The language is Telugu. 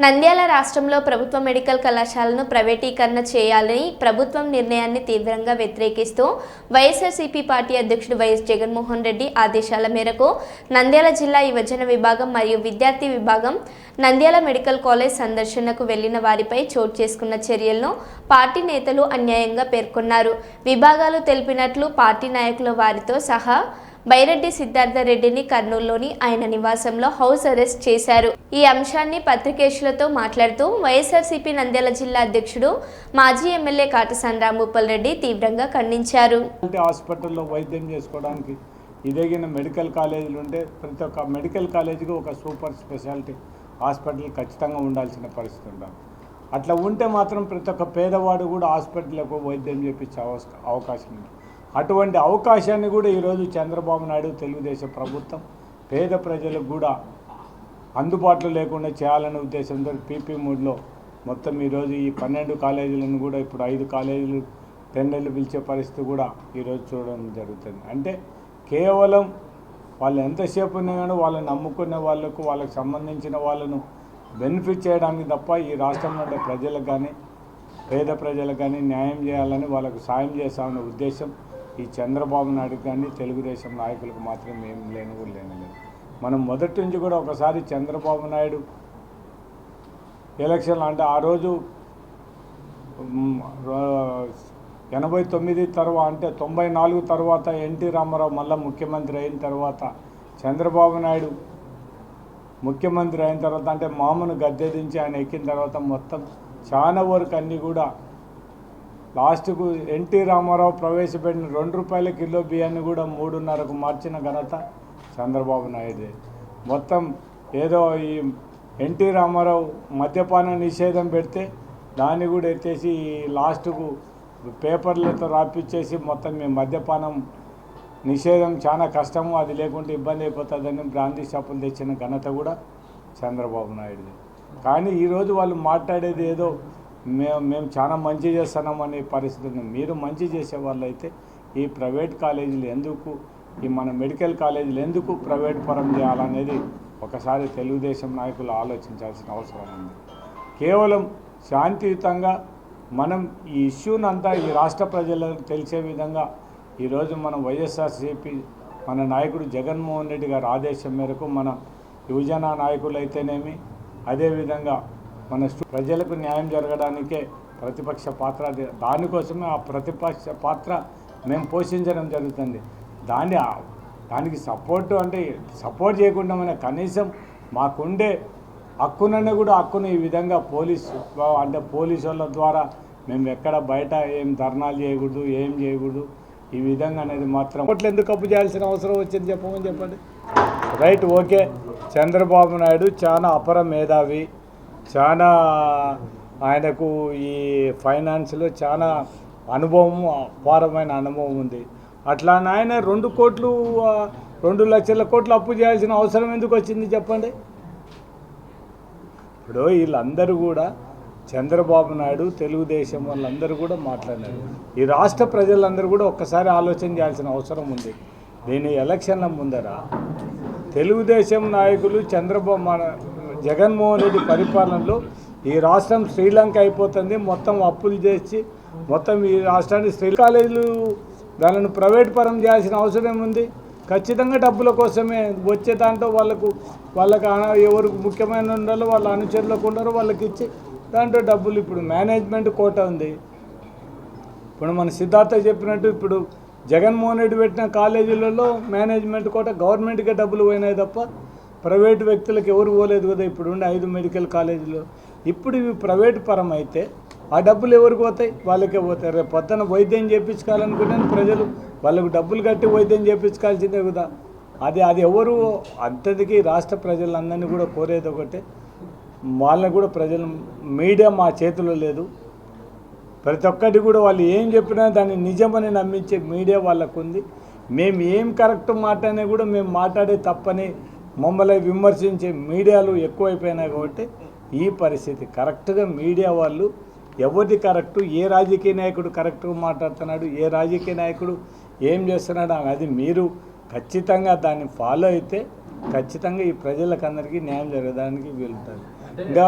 నంద్యాల రాష్ట్రంలో ప్రభుత్వ మెడికల్ కళాశాలను ప్రైవేటీకరణ చేయాలని ప్రభుత్వం నిర్ణయాన్ని తీవ్రంగా వ్యతిరేకిస్తూ వైఎస్ఆర్సీపీ పార్టీ అధ్యక్షుడు వైఎస్ జగన్మోహన్ రెడ్డి ఆదేశాల మేరకు నంద్యాల జిల్లా యువజన విభాగం మరియు విద్యార్థి విభాగం నంద్యాల మెడికల్ కాలేజ్ సందర్శనకు వెళ్ళిన వారిపై చోటు చేసుకున్న చర్యలను పార్టీ నేతలు అన్యాయంగా పేర్కొన్నారు. విభాగాలు తెలిపినట్లు పార్టీ నాయకుల వారితో సహా బైరెడ్డి సిద్ధార్థ రెడ్డిని కర్నూలులోని ఆయన నివాసంలో హౌస్ అరెస్ట్ చేశారు. ఈ అంశాన్ని పత్రికేషులతో మాట్లాడుతూ వైఎస్ఆర్సీపీ నంద్యాల జిల్లా అధ్యక్షుడు మాజీ ఎమ్మెల్యే కాటసాని రాంభూపాల్ రెడ్డి తీవ్రంగా ఖండించారు. అంటే హాస్పిటల్లో వైద్యం చేసుకోవడానికి ఇదగిన మెడికల్ కాలేజీలు ఉంటే ప్రతి ఒక్క మెడికల్ కాలేజీకి ఒక సూపర్ స్పెషాలిటీ హాస్పిటల్ ఖచ్చితంగా ఉండాల్సిన పరిస్థితి ఉండాలి. అట్లా ఉంటే మాత్రం ప్రతి ఒక్క పేదవాడు కూడా హాస్పిటల్కు వైద్యం చేపించే అవకాశం ఉంది. అటువంటి అవకాశాన్ని కూడా ఈరోజు చంద్రబాబు నాయుడు తెలుగుదేశం ప్రభుత్వం పేద ప్రజలకు కూడా అందుబాటులో లేకుండా చేయాలనే ఉద్దేశంతో పీపీ మూడ్లో మొత్తం ఈరోజు ఈ పన్నెండు కాలేజీలను కూడా ఇప్పుడు ఐదు కాలేజీలు టెండర్లు పిలిచే పరిస్థితి కూడా ఈరోజు చూడడం జరుగుతుంది. అంటే కేవలం వాళ్ళు ఎంతసేపు ఉన్నా కానీ వాళ్ళని నమ్ముకునే వాళ్ళకు వాళ్ళకి సంబంధించిన వాళ్ళను బెనిఫిట్ చేయడానికి తప్ప ఈ రాష్ట్రంలో ఉండే ప్రజలకు కానీ పేద ప్రజలకు కానీ న్యాయం చేయాలని వాళ్ళకు సాయం చేస్తామనే ఉద్దేశం ఈ చంద్రబాబు నాయుడు కానీ తెలుగుదేశం నాయకులకు మాత్రం ఏం లేని కూడా లేనలేదు మనం మొదటి నుంచి కూడా ఒకసారి చంద్రబాబు నాయుడు ఎలక్షన్లు అంటే ఆ రోజు ఎనభై తొమ్మిది తర్వాత అంటే తొంభై నాలుగు తర్వాత ఎన్టీ రామారావు మళ్ళీ ముఖ్యమంత్రి అయిన తర్వాత చంద్రబాబు నాయుడు ముఖ్యమంత్రి అయిన తర్వాత అంటే మామూలు గద్దె దించి ఆయన ఎక్కిన తర్వాత మొత్తం చాలా వరకు అన్నీ కూడా లాస్ట్కు ఎన్టీ రామారావు ప్రవేశపెట్టిన రెండు రూపాయల కిలో బియ్యాన్ని కూడా మూడున్నరకు మార్చిన ఘనత చంద్రబాబు నాయుడు. మొత్తం ఏదో ఈ ఎన్టీ రామారావు మద్యపాన నిషేధం పెడితే దాన్ని కూడా ఎత్తేసి లాస్ట్కు పేపర్లతో రాపిచ్చేసి మొత్తం మేము మద్యపానం నిషేధం చాలా కష్టము అది లేకుంటే ఇబ్బంది అయిపోతుందని బ్రాందీ షాపులు తెచ్చిన ఘనత కూడా చంద్రబాబు నాయుడుది. కానీ ఈరోజు వాళ్ళు మాట్లాడేది ఏదో మేము మేము చాలా మంచి చేస్తున్నాం అనే పరిస్థితి మీరు మంచి చేసే వాళ్ళైతే ఈ ప్రైవేట్ కాలేజీలు ఎందుకు ఈ మన మెడికల్ కాలేజీలు ఎందుకు ప్రైవేట్ పరం చేయాలనేది ఒకసారి తెలుగుదేశం నాయకులు ఆలోచించాల్సిన అవసరం ఉంది. కేవలం శాంతియుతంగా మనం ఈ ఇష్యూని అంతా ఈ రాష్ట్ర ప్రజలకు తెలిసే విధంగా ఈరోజు మనం వైఎస్ఆర్సీపీ మన నాయకుడు జగన్మోహన్ రెడ్డి గారి ఆదేశం మేరకు మన యువజన నాయకులైతేనేమి అదేవిధంగా మన ప్రజలకు న్యాయం జరగడానికే ప్రతిపక్ష పాత్ర దానికోసమే ఆ ప్రతిపక్ష పాత్ర మేము పోషించడం జరుగుతుంది. దాన్ని దానికి సపోర్ట్ అంటే సపోర్ట్ చేయకుండా మన కనీసం మాకుండే హక్కునని కూడా హక్కును ఈ విధంగా పోలీసు అంటే పోలీసు వాళ్ళ ద్వారా మేము ఎక్కడ బయట ఏం ధర్నాలు చేయకూడదు ఏం చేయకూడదు ఈ విధంగా అనేది మాత్రం కోట్లు ఎందుకు అప్పు చేయాల్సిన అవసరం వచ్చింది చెప్పమని చెప్పండి. Right okay. చంద్రబాబు నాయుడు చాలా అపర మేధావి. చాలా ఆయనకు ఈ ఫైనాన్స్లో చాలా అనుభవం అపారమైన అనుభవం ఉంది. అట్లా ఆయన రెండు కోట్లు రెండు లక్షల కోట్లు అప్పు చేయాల్సిన అవసరం ఎందుకు వచ్చింది చెప్పండి? ఇప్పుడు వీళ్ళందరూ కూడా చంద్రబాబు నాయుడు తెలుగుదేశం వాళ్ళందరూ కూడా మాట్లాడినారు. ఈ రాష్ట్ర ప్రజలందరూ కూడా ఒక్కసారి ఆలోచన చేయాల్సిన అవసరం ఉంది. దీని ఎలక్షన్ల ముందర తెలుగుదేశం నాయకులు చంద్రబాబు జగన్మోహన్ రెడ్డి పరిపాలనలో ఈ రాష్ట్రం శ్రీలంక అయిపోతుంది. మొత్తం అప్పులు చేసి మొత్తం ఈ రాష్ట్రాన్ని శ్రీ కాలేజీలు దానిని ప్రైవేట్ పరం చేయాల్సిన అవసరం ఉంది ఖచ్చితంగా డబ్బుల కోసమే వచ్చే దాంట్లో వాళ్ళకు వాళ్ళకి ఎవరికి ముఖ్యమైన ఉండాలో వాళ్ళ అనుచరులకు ఉండరు వాళ్ళకి ఇచ్చి దాంట్లో డబ్బులు ఇప్పుడు మేనేజ్మెంట్ కోట ఉంది. ఇప్పుడు మన సిద్ధార్థ చెప్పినట్టు ఇప్పుడు జగన్మోహన్ రెడ్డి పెట్టిన కాలేజీలలో మేనేజ్మెంట్ కోట గవర్నమెంట్కే డబ్బులు పోయినాయి తప్ప ప్రైవేటు వ్యక్తులకు ఎవరు పోలేదు కదా ఇప్పుడు ఉండే ఐదు మెడికల్ కాలేజీలు. ఇప్పుడు ఇవి ప్రైవేట్ పరం అయితే ఆ డబ్బులు ఎవరికి పోతాయి? వాళ్ళకే పోతాయి. రేపు పొద్దున వైద్యం చేయించుకోవాలనుకున్నాను ప్రజలు. వాళ్ళకు డబ్బులు కట్టి వైద్యం చేయించుకోవాల్సిందే కదా. అది అది ఎవరు అంతటికి రాష్ట్ర ప్రజలందరినీ కూడా కోరేది ఒకటే. వాళ్ళని కూడా ప్రజలు మీడియా మా చేతిలో లేదు. ప్రతి ఒక్కటి కూడా వాళ్ళు ఏం చెప్పినా దాన్ని నిజమని నమ్మించే మీడియా వాళ్ళకు ఉంది మేము ఏం కరెక్ట్ మాట్లాడినా కూడా మేము మాట్లాడే తప్పని మమ్మల్ని విమర్శించే మీడియాలు ఎక్కువైపోయినాయి కాబట్టి ఈ పరిస్థితి. కరెక్ట్గా మీడియా వాళ్ళు ఎవరిది కరెక్ట్ ఏ రాజకీయ నాయకుడు కరెక్ట్గా మాట్లాడుతున్నాడు ఏ రాజకీయ నాయకుడు ఏం చేస్తున్నాడు అది మీరు ఖచ్చితంగా దాన్ని ఫాలో అయితే ఖచ్చితంగా ఈ ప్రజలకు అందరికీ న్యాయం జరగడానికి వీలుంటుంది. ఇంకా